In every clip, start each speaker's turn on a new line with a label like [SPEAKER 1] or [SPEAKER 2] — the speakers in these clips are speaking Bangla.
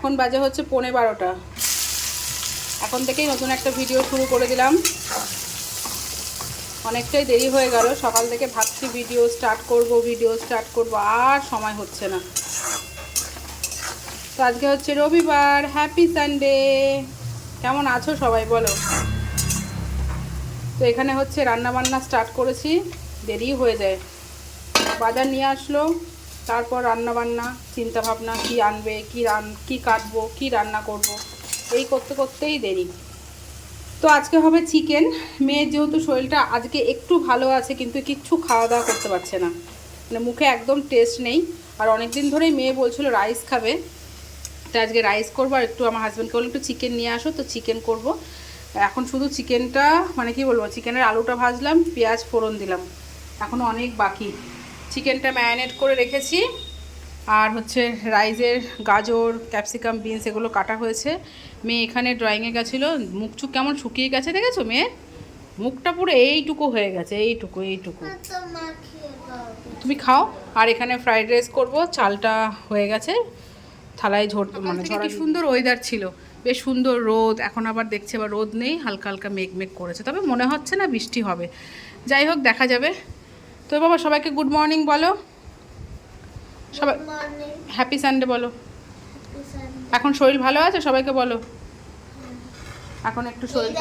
[SPEAKER 1] এখন বাজে হচ্ছে পৌনে বারোটা। এখন থেকেই নতুন একটা ভিডিও শুরু করে দিলাম। অনেকটাই দেরি হয়ে গেল। সকাল থেকে ভাবছি ভিডিও স্টার্ট করব ভিডিও স্টার্ট করব, আর সময় হচ্ছে না। তো আজকে হচ্ছে রবিবার। হ্যাপি সানডে কেমন আছো সবাই বলো? তো এখানে হচ্ছে রান্না বান্না স্টার্ট করেছি। দেরি হয়ে যায়। বাজার নিয়ে আসলো। তারপর রান্না বান্না চিন্তা ভাবনা কি আনবে, কি রান, কি কাটবো, কি রান্না করব, এই করতে করতেই দেরি। তো আজকে হবে চিকেন। মেয়ের যেহেতু শরীরটা আজকে একটু ভালো আছে, কিন্তু কিচ্ছু খাওয়া দাওয়া করতে পারছে না। মানে মুখে একদম টেস্ট নেই। আর অনেক দিন ধরেই মেয়ে বলছিল রাইস খাবে। তো আজকে রাইস করব আর একটু আমার হাজব্যান্ডকে বলল, একটু চিকেন নিয়ে আসো, তো চিকেন করব। এখন শুধু চিকেনটা মানে কি বলব চিকেনের আলুটা ভাজলাম, পেঁয়াজ ফোড়ন দিলাম। এখনও অনেক বাকি। চিকেনটা ম্যারিনেট করে রেখেছি। আর হচ্ছে রাইসের গাজর ক্যাপসিকাম বিনস এগুলো কাটা হয়েছে। মেয়ে এখানে ড্রয়িংয়ে গেছিল মুখ চুখ কেমন শুকিয়ে গেছে দেখেছ মেয়ে? মুখটা পুরো এইটুকু হয়ে গেছে এইটুকু এইটুকু। তুমি খাও আর এখানে ফ্রাইড রাইস করব চালটা হয়ে গেছে। থালায় ঝোট মানে কি সুন্দর ওয়েদার ছিল। বেশ সুন্দর রোদ এখন আবার দেখছি আবার রোদ নেই হালকা হালকা মেঘ মেঘ করেছে। তবে মনে হচ্ছে না বৃষ্টি হবে। যাই হোক দেখা যাবে। তো বাবা সবাইকে গুড মর্নিং বলো। সবাই হ্যাপি সানডে বলো। এখন শরীর ভালো আছে? সবাইকে বলো। এখন একটু শরীর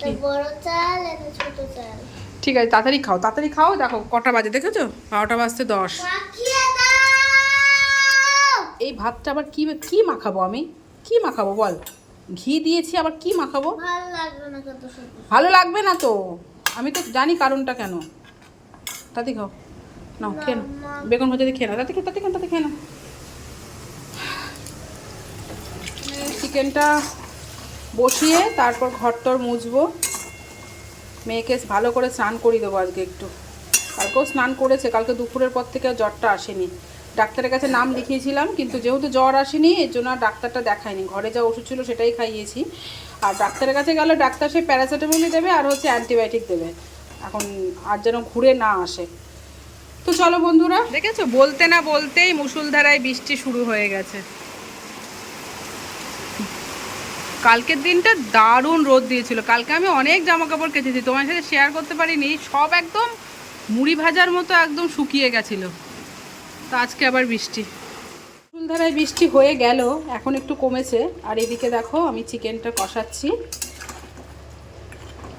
[SPEAKER 1] কি?
[SPEAKER 2] বড় চাল একটা ছোট চাল।
[SPEAKER 1] ঠিক আছে তাড়াতাড়ি খাও তাড়াতাড়ি খাও। দেখো কটা বাজে দেখেছ? বারোটা বাজতে দশ। এই ভাতটা আবার কি কি মাখাবো আমি? কি মাখাবো বল? ঘি দিয়েছি আবার কি মাখাবো?
[SPEAKER 2] ভালো লাগবে না
[SPEAKER 1] তো। আমি তো জানি কারণটা কেন। তাতে খাও। নাও খেয়ে নাও। বেগুন ভাজা দিয়ে খেয়ে নাও। তাতে খেয়ে তাতে খেয়ে তাতে খেয়ে নাও। চিকেনটা বসিয়ে তারপর ঘরটর মুছবো। মেয়েকে ভালো করে স্নান করিয়ে দেবো আজকে একটু। কালকেও স্নান করেছে কালকে দুপুরের পর থেকে জ্বরটা আসেনি। ডাক্তারের কাছে নাম লিখিয়েছিলাম কিন্তু যেহেতু জ্বর আসেনি এর জন্য আর ডাক্তারটা দেখায়নি। ঘরে যা ওষুধ ছিল সেটাই খাইয়েছি। আর ডাক্তারের কাছে গেলে ডাক্তার সে প্যারাসিটামলই দেবে আর হচ্ছে অ্যান্টিবায়োটিক দেবে। এখন আর যেন ঘুরে না আসে। তো চলো বন্ধুরা। দেখেছ? বলতে না বলতেই মুসুলধারায় বৃষ্টি শুরু হয়ে গেছে। কালকের দিনটা দারুণ রোদ দিয়েছিল। কালকে আমি অনেক জামা কাপড় কেচেছি। তোমার সাথে শেয়ার করতে পারিনি। সব একদম মুড়ি ভাজার মতো একদম শুকিয়ে গেছিল। তো আজকে আবার বৃষ্টি। ফুলধারায় বৃষ্টি হয়ে গেল এখন একটু কমেছে। আর এদিকে দেখো আমি চিকেনটা কষাচ্ছি।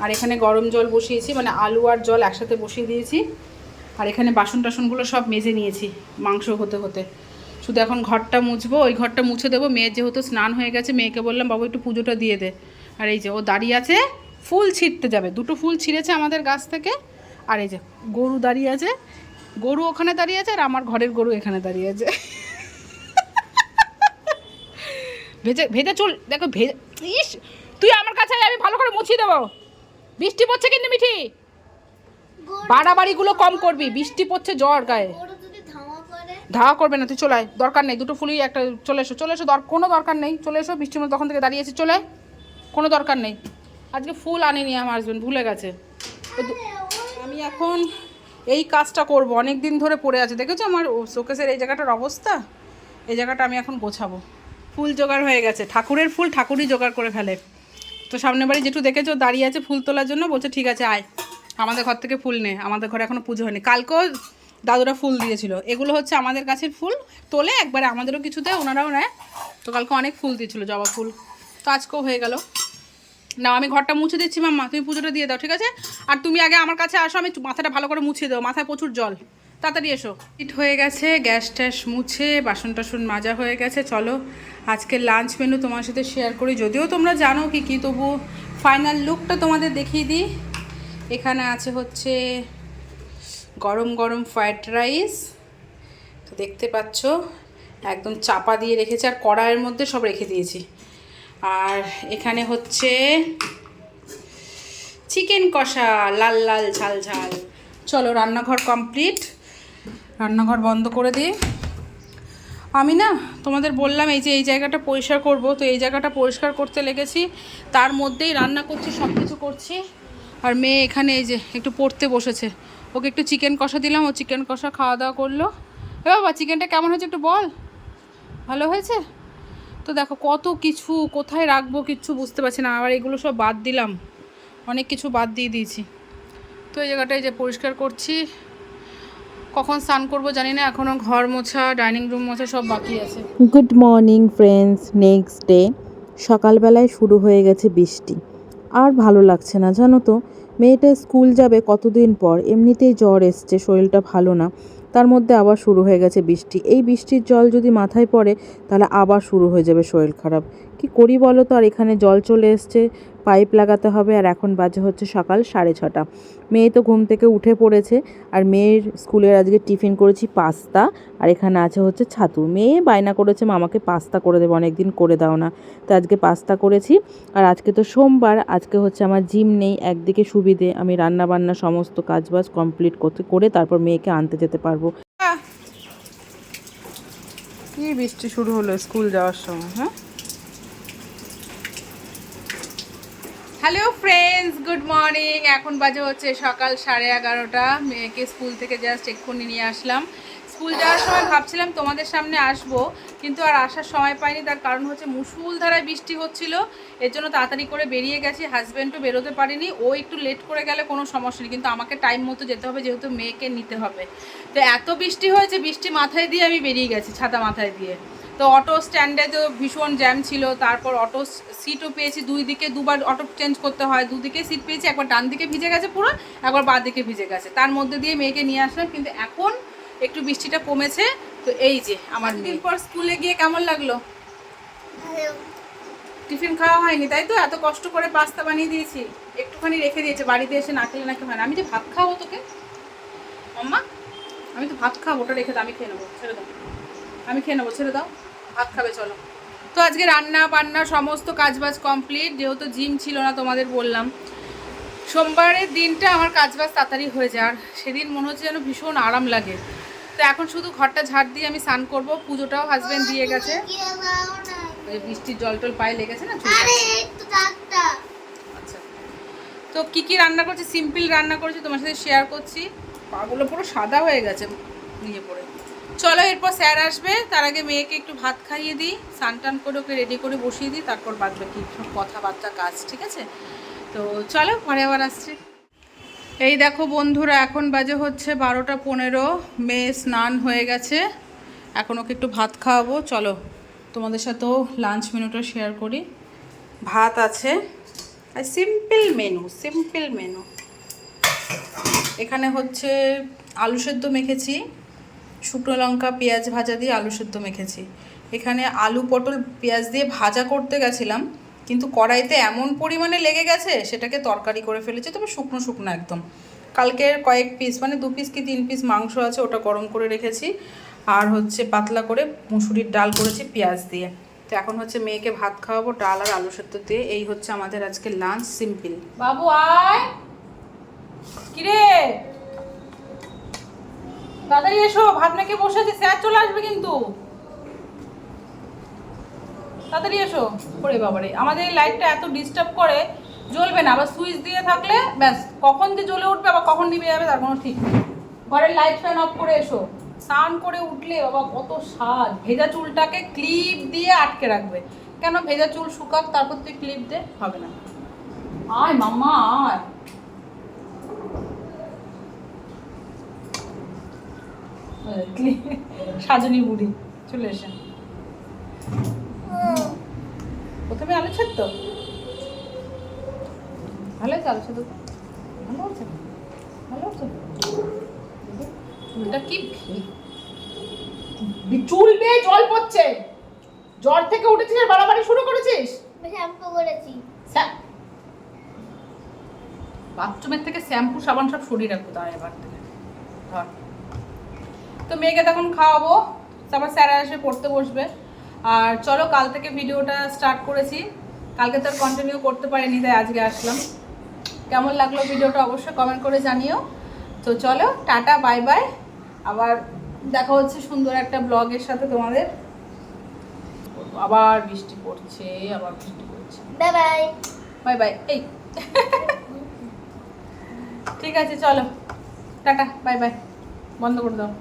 [SPEAKER 1] আর এখানে গরম জল বসিয়েছি মানে আলু আর জল একসাথে বসিয়ে দিয়েছি। আর এখানে বাসন টাসনগুলো সব মেজে নিয়েছি, মাংস হতে হতে। শুধু এখন ঘরটা মুছবো, ওই ঘরটা মুছে দেবো। মেয়ের যেহেতু স্নান হয়ে গেছে, মেয়েকে বললাম, বাবু, একটু পুজোটা দিয়ে দে। আর এই যে ও দাঁড়িয়ে আছে, ফুল ছিঁড়তে যাবে। দুটো ফুল ছিঁড়েছে আমাদের গাছ থেকে। আর এই যে গরু দাঁড়িয়ে আছে, গরু ওখানে দাঁড়িয়ে আছে, আর আমার ঘরের গরু এখানে দাঁড়িয়ে আছে। ভেজে ভেজে চুল, দেখো, ভেজে, ইস, তুই আমার কাছে আমি ভালো করে মুছিয়ে দেবো। বৃষ্টি পড়ছে কিন্তু মিঠি। বাড়াবাড়িগুলো কম করবি, বৃষ্টি পড়ছে জ্বর গায়ে। ধাওয়া করবে না, তুই চলে আয়, দরকার নেই, দুটো ফুলই একটা চলে এসো চলে এসো কোনো দরকার নেই, চলে এসো, বৃষ্টির মধ্যে তখন থেকে দাঁড়িয়ে আছি, চলে। কোনো দরকার নেই। আজকে ফুল আনিনি আমার হাজবেন্ড ভুলে গেছে। আমি এখন এই কাজটা করব অনেক দিন ধরে পড়ে আছে, দেখেছ আমার শোকেসের এই জায়গাটার অবস্থা? এই জায়গাটা আমি এখন গোছাবো। ফুল জোগাড় হয়ে গেছে, ঠাকুরের ফুল ঠাকুরই জোগাড় করে ফেলে। তো সামনে বাড়ি যেটু দেখেছ, দাঁড়িয়ে আছে ফুল তোলার জন্য, বলছে, ঠিক আছে, আয়। আমাদের ঘর থেকে ফুল নে, আমাদের ঘরে এখনও পুজো হয়নি। কালকেও দাদুরা ফুল দিয়েছিল। এগুলো হচ্ছে আমাদের গাছের ফুল তোলে, একবারে আমাদেরও কিছু দেয়, ওনারাও নেয়। তো কালকে অনেক ফুল দিয়েছিল, জবা ফুল। তো আজকেও হয়ে গেল। না আমি ঘরটা মুছে দিচ্ছি, মাম্মা, তুমি পুজোটা দিয়ে দাও, ঠিক আছে? আর তুমি আগে আমার কাছে আসো, আমি মাথাটা ভালো করে মুছিয়ে দেবো, মাথায় প্রচুর জল। তাড়াতাড়ি এসো। হিট হয়ে গেছে গ্যাস ট্যাস মুছে, বাসন টাসন মাজা হয়ে গেছে, চলো। আজকে লাঞ্চ মেনু তোমার সাথে শেয়ার করি। যদিও তোমরা জানো কি কী তবু ফাইনাল লুকটা তোমাদের দেখিয়ে দিই। এখানে আছে হচ্ছে গরম গরম ফ্রায়েড রাইস তো দেখতে পাচ্ছ, একদম চাপা দিয়ে রেখেছি, আর কড়াইয়ের মধ্যে সব রেখে দিয়েছি। আর এখানে হচ্ছে চিকেন কষা, লাল লাল ঝাল ঝাল। চলো, রান্নাঘর কমপ্লিট রান্নাঘর বন্ধ করে দিই। আমি না তোমাদের বললাম এই যে এই জায়গাটা পরিষ্কার করব, তো এই জায়গাটা পরিষ্কার করতে লেগেছি। তার মধ্যেই রান্না করছি সব কিছু করছি। আর মেয়ে এখানে এই যে একটু পড়তে বসেছে। ওকে একটু চিকেন কষা দিলাম, ও চিকেন কষা খাওয়া দাওয়া করল। এ বাবা, চিকেনটা কেমন হয়েছে একটু বল। ভালো হয়েছে? তো দেখো, কত কিছু কোথায় রাখব কিচ্ছু বুঝতে পারছি না। আবার এগুলো সব বাদ দিলাম। অনেক কিছু বাদ দিয়ে দিয়েছি। তো এই জায়গাটায় যে পরিষ্কার করছি কখন স্নান করব জানি না এখনও ঘর মোছা, ডাইনিং রুম মোছা সব বাকি আছে।
[SPEAKER 3] Good morning friends next day সকালবেলায় শুরু হয়ে গেছে বৃষ্টি। আর ভালো লাগছে না, জানো তো? মেয়েটা স্কুল যাবে কতদিন পর? এমনিতেই জ্বর এসছে, শরীরটা ভালো না। তার মধ্যে আবার শুরু হয়ে গেছে বৃষ্টি। এই বৃষ্টির জল যদি মাথায় পড়ে, তাহলে আবার শুরু হয়ে যাবে শরীর খারাপ। কি করি বলো তো? আর এখানে জল চলে এসছে, পাইপ লাগাতে হবে, আর এখন বাজে হচ্ছে সকাল সাড়ে ছটা। মেয়ে তো ঘুম থেকে উঠে পড়েছে, আর মেয়ের স্কুলের আজকে টিফিন করেছি পাস্তা, আর এখানে আছে হচ্ছে ছাতু। মেয়ে বায়না করেছে, মামাকে পাস্তা করে দেবে, অনেকদিন করে দাও না। তো আজকে পাস্তা করেছি, আর আজকে তো সোমবার, আজকে হচ্ছে আমার জিম নেই, একদিকে সুবিধে, আমি রান্না বান্না সমস্ত কাজবাজ কমপ্লিট করতে, করে তারপর মেয়েকে আনতে যেতে পারব।
[SPEAKER 1] কি বৃষ্টি শুরু হলো স্কুল যাওয়ার সময় হ্যাঁ? হ্যালো ফ্রেন্ডস গুড মর্নিং এখন বাজে হচ্ছে সকাল সাড়ে এগারোটা। মেয়েকে স্কুল থেকে জাস্ট এক্ষুনি নিয়ে আসলাম। স্কুল যাওয়ার সময় ভাবছিলাম তোমাদের সামনে আসব, কিন্তু আর আসার সময় পাইনি। তার কারণ হচ্ছে মুসুলধারায় বৃষ্টি হচ্ছিল। এর জন্য তাড়াতাড়ি করে বেরিয়ে গেছি। হাজব্যান্ডও বেরোতে পারিনি। ও একটু লেট করে গেলে কোনো সমস্যা নেই, কিন্তু আমাকে টাইম মতো যেতে হবে, যেহেতু মেয়েকে নিতে হবে। তো এত বৃষ্টি হয়েছে, বৃষ্টি মাথায় দিয়ে আমি বেরিয়ে গেছি, ছাতা মাথায় দিয়ে। তো অটো স্ট্যান্ডে তো ভীষণ জ্যাম ছিল তারপর অটো সিটও পেয়েছি দুই দিকে দুবার অটো চেঞ্জ করতে হয় দুদিকে সিট পেয়েছি একবার ডান দিকে ভিজে গেছে পুরো একবার বাঁ দিকে ভিজে গেছে। তার মধ্যে দিয়ে মেয়েকে নিয়ে আসলাম কিন্তু এখন একটু বৃষ্টিটা কমেছে তো এই যে আমার দিন পর স্কুলে গিয়ে কেমন লাগল? টিফিন খাওয়া হয়নি তাই তো? এত কষ্ট করে পাস্তা বানিয়ে দিয়েছি একটুখানি রেখে দিয়েছে বাড়িতে এসে না খেলে নাকি হয় না। আমি যে ভাত খাব তোকে? মাম্মা আমি তো ভাত খাব ওটা রেখে দাও আমি খেয়ে নেব ছেড়ে দাও। আমি খেয়ে নেব ছেড়ে দাও। ভাত খাবে চলো। তো আজকে রান্না বান্না সমস্ত কাজবাজ কমপ্লিট যেহেতু জিম ছিল না তোমাদের বললাম। সোমবারের দিনটা আমার কাজবাজ তাড়াতাড়ি হয়ে যায় আর সেদিন মনে হচ্ছে যেন ভীষণ আরাম লাগে। তো এখন শুধু ঘরটা ঝাড় দিয়ে আমি স্নান করব। পুজোটাও হাজব্যান্ড দিয়ে গেছে। বৃষ্টির জল টল পায়ে লেগেছে না আচ্ছা। তো কি কি রান্না করছি? সিম্পল রান্না করেছি তোমার সাথে শেয়ার করছি। পাগুলো পুরো সাদা হয়ে গেছে নিয়ে পড়ে চলো, এরপর স্যার আসবে, তার আগে মেয়েকে একটু ভাত খাইয়ে দিই টান করে ওকে রেডি করে বসিয়ে দিই, তারপর বাদ বাকি কথাবার্তা কাজ, ঠিক আছে? তো চলো, পরে আবার আসছি। এই দেখো বন্ধুরা, এখন বাজে হচ্ছে বারোটা পনেরো, মেয়ে স্নান হয়ে গেছে। এখন ওকে একটু ভাত খাওয়াবো, চলো, তোমাদের সাথেও লাঞ্চ মেনুটা শেয়ার করি। ভাত আছে, আর সিম্পল মেনু সিম্পল মেনু এখানে হচ্ছে আলু সেদ্ধ মেখেছি। শুকনো লঙ্কা, পেঁয়াজ ভাজা দিয়ে আলু সেদ্ধ মেখেছি। এখানে আলু, পটল, পেঁয়াজ দিয়ে ভাজা করতে গেছিলাম, কিন্তু কড়াইতে এমন পরিমাণে লেগে গেছে, সেটাকে তরকারি করে ফেলেছি, তবে শুকনো শুকনো একদম। কালকের কয়েক পিস মানে দু পিস কি তিন পিস মাংস আছে, ওটা গরম করে রেখেছি। আর হচ্ছে পাতলা করে মুসুরির ডাল করেছি পেঁয়াজ দিয়ে। তো এখন হচ্ছে মেয়েকে ভাত খাওয়াবো, ডাল আর আলু সেদ্ধ দিয়ে। এই হচ্ছে আমাদের আজকে লাঞ্চ সিম্পল বাবু আয়! কিরে? তাড়াতাড়ি এসো ভাত মেখে বসে আছে, স্যার চলে আসবে কিন্তু। তাড়াতাড়ি এসো। ওরে বাবারে, আমাদের এই লাইটটা এত ডিস্টার্ব করে, জ্বলবে না। আবার সুইচ দিয়ে থাকলে, ব্যাস, কখন যে জ্বলে উঠবে, আবার কখন নিভে যাবে, তার কোনো ঠিক নেই। ঘরের লাইট ফ্যান অফ করে এসো। স্নান করে উঠলে, বাবা, কত স্বাদ। ভেজা চুলটাকে ক্লিপ দিয়ে আটকে রাখবে। কেন ভেজা চুল শুকাক, তারপর তুই ক্লিপ দে, হবে না। আয় মাম্মা, আয়। সাজনী বুড়ি চলে এসে। প্রথমে আলু সেদ্ধ ভালো হয়েছে আলু সেদ্ধ ভালো হচ্ছে ভালো হচ্ছে চুলটা কি চুল বেয়ে জল পড়ছে। জ্বর থেকে উঠেছিস আর বাড়াবাড়ি শুরু করেছিস?
[SPEAKER 2] শ্যাম্পু করেছি।
[SPEAKER 1] বাথরুমের থেকে শ্যাম্পু সাবান সব সরিয়ে রাখব তার এবার থেকে। ধর। তো মেয়েকে তখন খাওয়াবো তারপর স্যার এসে পড়তে বসবে। আর চলো কাল থেকে ভিডিওটা স্টার্ট করেছি। কালকে তো কন্টিনিউ করতে পারিনি তাই আজকে আসলাম। কেমন লাগল ভিডিওটা অবশ্যই কমেন্ট করে জানিও। তো চলো টাটা বাই বাই আবার দেখা হচ্ছে সুন্দর একটা ব্লগের সাথে তোমাদের। আবার বৃষ্টি পড়ছে আবার বৃষ্টি পড়ছে।
[SPEAKER 2] বাই বাই
[SPEAKER 1] বাই বাই এই। ঠিক আছে চলো। টাটা বাই বাই বন্ধ করে দাও।